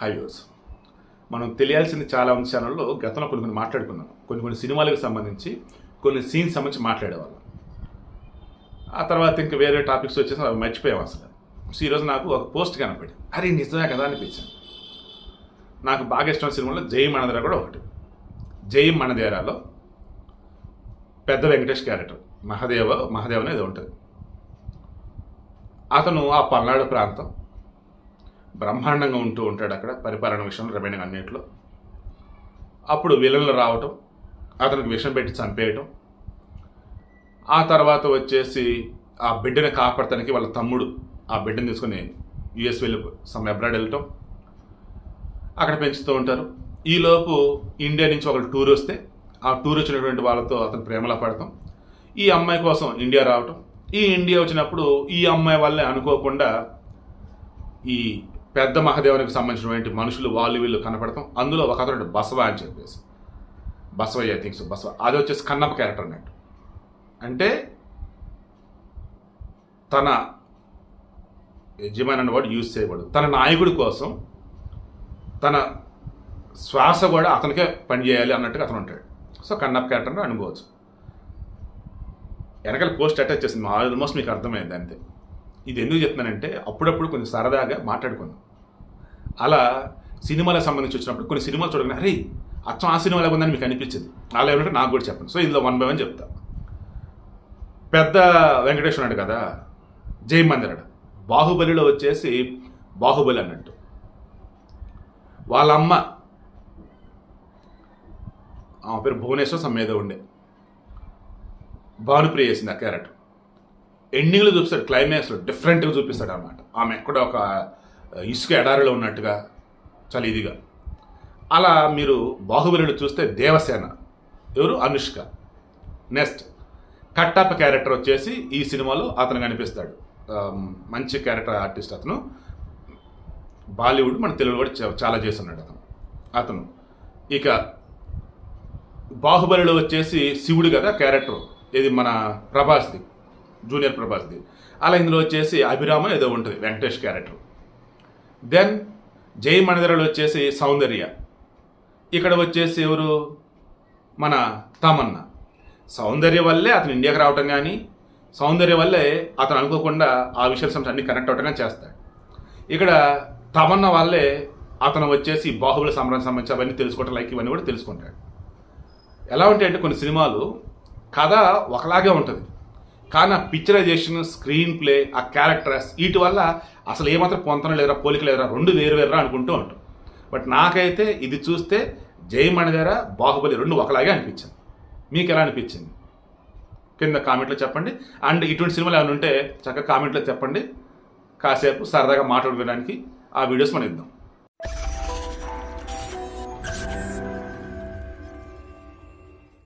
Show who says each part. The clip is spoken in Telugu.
Speaker 1: హాయ్ వ్యూస్ మనం తెలియాల్సిన చాలా అంశాలలో ఛానల్లో గతంలో కొన్ని కొన్ని మాట్లాడుకున్నాం. కొన్ని కొన్ని సినిమాలకు సంబంధించి కొన్ని సీన్స్ సంబంధించి మాట్లాడేవాళ్ళం. ఆ తర్వాత ఇంకా వేరే టాపిక్స్ వచ్చేసి అవి మర్చిపోయాం అసలు. సో ఈరోజు నాకు ఒక పోస్ట్ కనపడి అరే నిజమే కదా అనిపించింది. నాకు బాగా ఇష్టమైన సినిమాలో జై మనదేరా కూడా ఒకటి. జై మనదేరాలో పెద్ద వెంకటేష్ క్యారెక్టర్. మహాదేవ మహాదేవ్ అనేది ఉంటుంది. అతను ఆ పల్నాడు ప్రాంతం బ్రహ్మాండంగా ఉంటూ ఉంటాడు అక్కడ పరిపాలన విషయంలో రెవెన్యూ అన్నింటిలో. అప్పుడు విలన్లు రావటం అతనికి విషం పెట్టి చంపేయటం. ఆ తర్వాత వచ్చేసి ఆ బిడ్డని కాపాడటానికి వాళ్ళ తమ్ముడు ఆ బిడ్డను తీసుకొని యుఎస్ వెళ్ళి సమ్ అబ్రాడ్ వెళ్ళటం. అక్కడ పెంచుతూ ఉంటారు. ఈలోపు ఇండియా నుంచి ఒకరు టూర్ వస్తే ఆ టూర్ వచ్చినటువంటి వాళ్ళతో అతను ప్రేమలో పడతాం ఈ అమ్మాయి కోసం ఇండియా రావటం. ఈ ఇండియా వచ్చినప్పుడు ఈ అమ్మాయి వల్లే అనుకోకుండా ఈ పెద్ద మహాదేవునికి సంబంధించినటువంటి మనుషులు వాళ్ళు వీళ్ళు కనపడతాం. అందులో ఒక అతను బసవ అని చెప్పేసి. Basavayya I thinks Basava. అది వచ్చేసి కన్నప్ప క్యారెక్టర్ అన్నట్టు. అంటే తన యజమాని అన్నవాడు యూజ్ చేయబడు. తన నాయకుడి కోసం తన శ్వాస కూడా అతనికే పనిచేయాలి అన్నట్టుగా అతను ఉంటాడు. సో కన్నప్ప క్యారెక్టర్ అనుకోవచ్చు. వెనకాల పోస్ట్ అటాచ్ చేసింది. ఆల్మోస్ట్ మీకు అర్థమైంది అంతే. ఇది ఎందుకు చెప్తున్నానంటే అప్పుడప్పుడు కొంచెం సరదాగా మాట్లాడుకుందాం. అలా సినిమాలకు సంబంధించి వచ్చినప్పుడు కొన్ని సినిమాలు చూడగానే అరే అచ్చం ఆ సినిమాలో ఉందని మీకు అనిపించింది. అలా ఏమంటే నాకు కూడా చెప్పండి సో ఇందులో వన్ బై వన్ చెప్తా. పెద్ద వెంకటేష్ ఉన్నాడు కదా జై మందిరాడు బాహుబలిలో వచ్చేసి బాహుబలి అన్నట్టు. వాళ్ళ అమ్మ ఆమె పేరు భువనేశ్వర్ సమ్ ఉండే. భానుప్రియ చేసింది ఆ క్యారెట్ ఎండింగ్లో చూపిస్తాడు క్లైమాక్స్లో డిఫరెంట్గా చూపిస్తాడు అనమాట ఆమె ఎక్కడ ఒక ఇసుక ఎడారిలో ఉన్నట్టుగా చాలా ఇదిగా. అలా మీరు బాహుబలిలో చూస్తే దేవసేన ఎవరు? అనుష్క. నెక్స్ట్ కట్టప్ప క్యారెక్టర్ వచ్చేసి ఈ సినిమాలో అతను కనిపిస్తాడు. మంచి క్యారెక్టర్ ఆర్టిస్ట్ అతను. బాలీవుడ్ మన తెలుగులో కూడా చాలా చేస్తున్నాడు అతను. అతను. ఇక బాహుబలిలో వచ్చేసి శివుడు కదా క్యారెక్టర్ ఇది మన ప్రభాస్ది. జూనియర్ ప్రభాస్ది. అలా ఇందులో వచ్చేసి అభిరామ ఏదో ఉంటుంది వెంకటేష్ క్యారెక్టర్. దెన్ జై మణిధరలో వచ్చేసి సౌందర్య. ఇక్కడ వచ్చేసి ఎవరు? మన తమన్నా. సౌందర్య వల్లే అతను ఇండియాకి రావటం కానీ సౌందర్య వల్లే అతను అనుకోకుండా ఆ విషయాలు అన్ని కనెక్ట్ అవటం చేస్తాడు. ఇక్కడ తమన్నా వల్లే అతను వచ్చేసి బాహుబలి సంబరం సంబంధించి అవన్నీ తెలుసుకోవటం లైక్ ఇవన్నీ కూడా తెలుసుకుంటాడు. ఎలా ఉంటాయంటే కొన్ని సినిమాలు కథ ఒకలాగే ఉంటుంది. కానీ ఆ పిక్చరైజేషన్ స్క్రీన్ ప్లే ఆ క్యారెక్టర్స్ వీటి వల్ల అసలు ఏమాత్రం పొంతన లేదురా పోలిక లేదురా రెండు వేరు వేరురా అనుకుంటూ ఉంటాం. బట్ నాకైతే ఇది చూస్తే జై మణిదేర బాహుబలి రెండు ఒకలాగే అనిపించింది. మీకు ఎలా అనిపించింది? కింద కామెంట్లో చెప్పండి. అండ్ ఇటువంటి సినిమాలు ఏమైనా ఉంటే చక్కగా కామెంట్లో చెప్పండి. కాసేపు సరదాగా మాట్లాడుకోవడానికి ఆ వీడియోస్ మనం ఇద్దాం.